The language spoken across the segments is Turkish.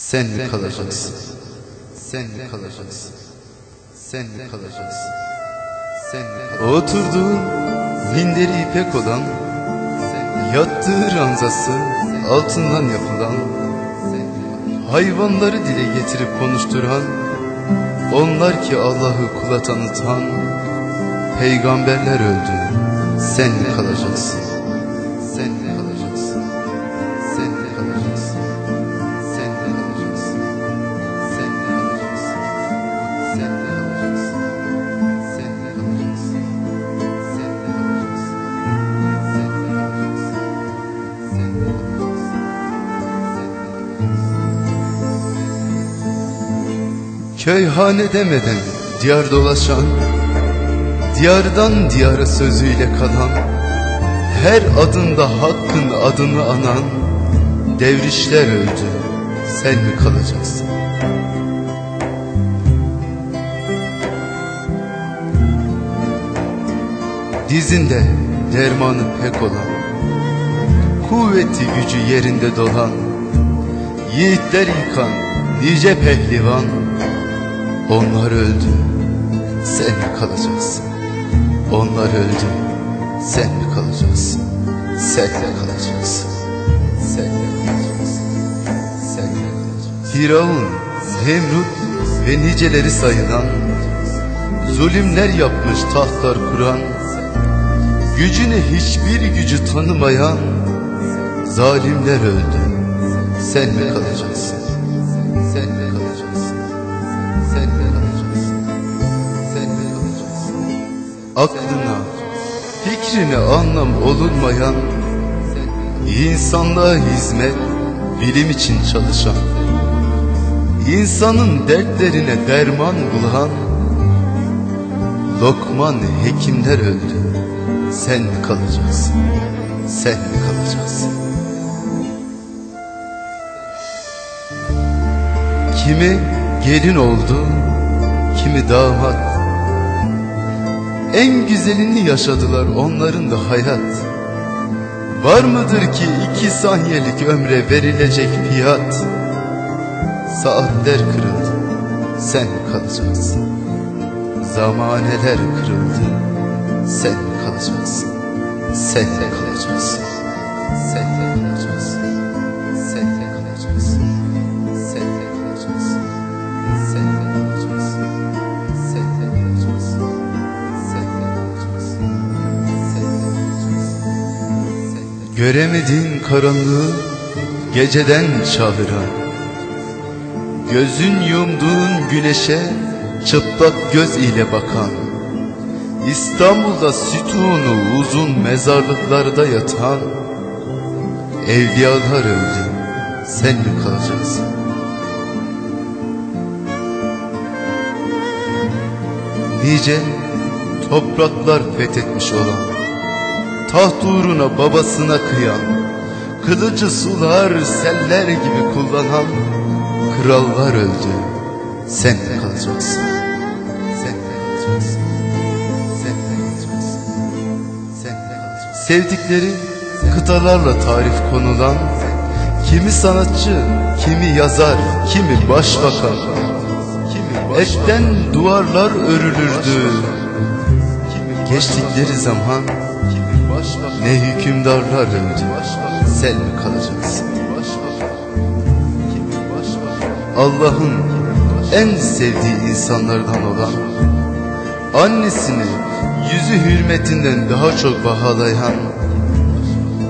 Sen mi kalacaksın? Sen mi kalacaksın? Sen mi kalacaksın? Sen mi kalacaksın? Oturduğun minderi ipek olan Yattığı ranzası altından yapılan Hayvanları dile getirip konuşturan Onlar ki Allah'ı kula tanıtan Peygamberler öldü Sen mi kalacaksın? Köyhane demeden diyar dolaşan Diyardan diyara sözüyle kalan Her adında hakkın adını anan Devrişler öldü Sen mi kalacaksın? Dizinde dermanı pek olan Kuvveti gücü yerinde dolan Yiğitler yıkan nice pehlivan Onlar öldü Sen mi kalacaksın? Onlar öldü. Sen mi kalacaksın? Sen mi kalacaksın? Sen mi kalacaksın? Sen mi kalacaksın? Firavun, Nemrut ve niceleri sayılan Zulümler yapmış tahtlar kuran Gücünü hiçbir gücü tanımayan Zalimler öldü Sen mi kalacaksın? Aklına, fikrine anlam olunmayan, insanlığa hizmet, bilim için çalışan, insanın dertlerine derman bulan, Lokman hekimler öldü, sen kalacaksın, sen kalacaksın? Kimi gelin oldu, kimi damat, en güzelini yaşadılar onların da hayat. Var mıdır ki iki saniyelik ömre verilecek fiyat Saatler kırıldı sen kalacaksın. Zamaneler kırıldı sen kalacaksın. Sen kalacaksın Sen kalacaksın Göremedin karanlığı geceden çağıran. Gözün yumduğun güneşe çıplak göz ile bakan. İstanbul'da sütunu uzun mezarlıklarda yatan. Evliyalar öldü sen mi kalacaksın? Nice topraklar fethetmiş olan Taht uğruna babasına kıyan Kılıcı sular seller gibi kullanan Krallar öldü. Sen de kalacaksın. Sen de kalacaksın. Sen de kalacaksın. Sen de kalacaksın. Sevdikleri kıtalarla tarif konulan Kimi sanatçı, kimi yazar, kimi başbakan Etten duvarlar örülürdü. Geçtikleri zaman ne hükümdarlar öldü Sen mi kalacaksın. Allah'ın en sevdiği insanlardan olan Annesini yüzü hürmetinden daha çok bahalayan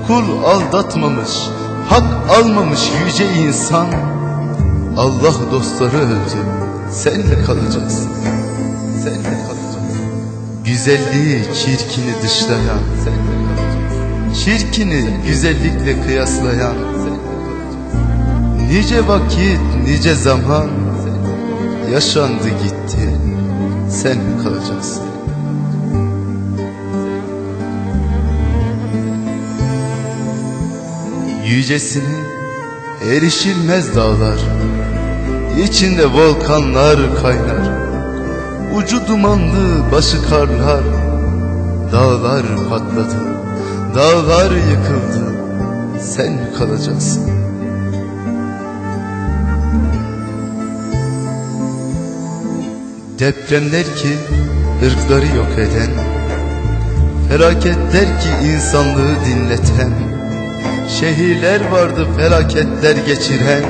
Kul aldatmamış, hak almamış yüce insan Allah dostları öldü Sen mi kalacaksın. Sen mi kalacaksın. Güzelliği çirkini dışlayan Sen mi Çirkini güzellikle kıyaslayan Nice vakit, nice zaman Yaşandı gitti. Sen mi kalacaksın? Yücesini erişilmez dağlar içinde volkanlar kaynar. Ucu dumanlı başı karlar Dağlar patladı Dağlar yıkıldı sen kalacaksın. Depremler ki ırkları yok eden Felaketler ki insanlığı dinleten Şehirler vardı felaketler geçiren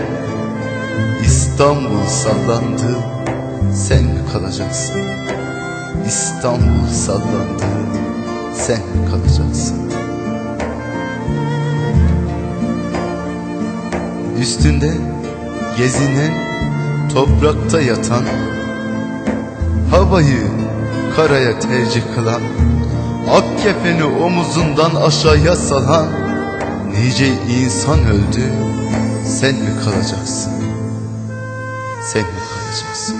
İstanbul sallandı sen kalacaksın. İstanbul sallandı sen kalacaksın. Üstünde gezinen toprakta yatan Havayı karaya tercih kılan Ak kefeni omuzundan aşağıya salan Nice insan öldü. Sen mi kalacaksın? Sen mi kalacaksın?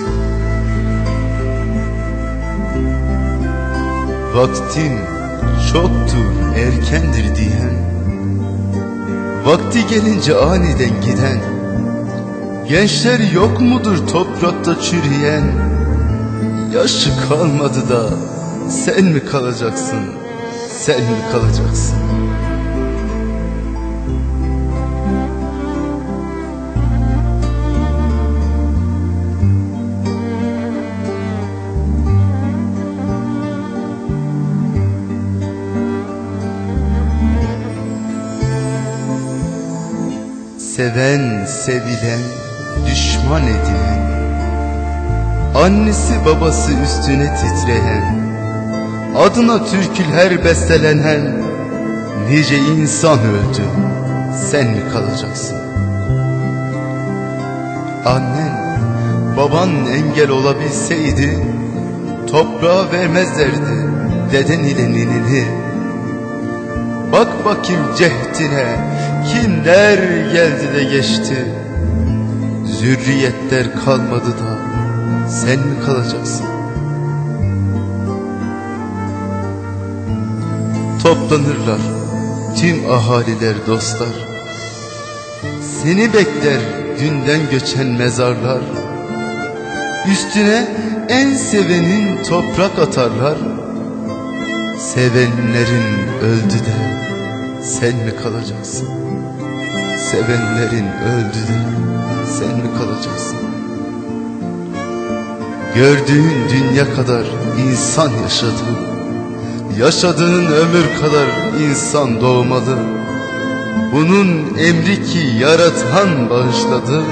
Vaktim çoktur erkendir diyen Vakti gelince aniden giden Gençler yok mudur toprakta çürüyen? Yaşı kalmadı da sen mi kalacaksın Sen mi kalacaksın Seven, sevilen, düşman edilen Annesi babası üstüne titreyen Adına türküler bestelenen Nice insan öldü Sen mi kalacaksın? Annen Baban engel olabilseydi Toprağa vermezlerdi Deden ile ninini Bak bakayım cehdine Kimler geldi de geçti? Zürriyetler kalmadı da Sen mi kalacaksın? Toplanırlar tüm ahaliler dostlar. Seni bekler dünden göçen mezarlar. Üstüne en sevenin toprak atarlar Sevenlerin öldü de sen mi kalacaksın? Sevenlerin öldü de sen mi kalacaksın? Gördüğün dünya kadar insan yaşadı Yaşadığın ömür kadar insan doğmalı Bunun emri ki yaratan bağışladı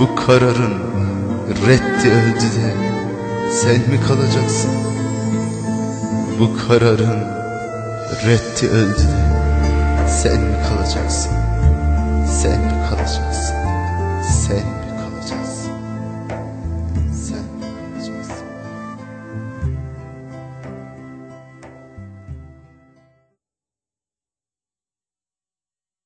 Bu kararın reddi öldü de sen mi kalacaksın? Bu kararın reddi öldü sen mi kalacaksın? Sen mi kalacaksın?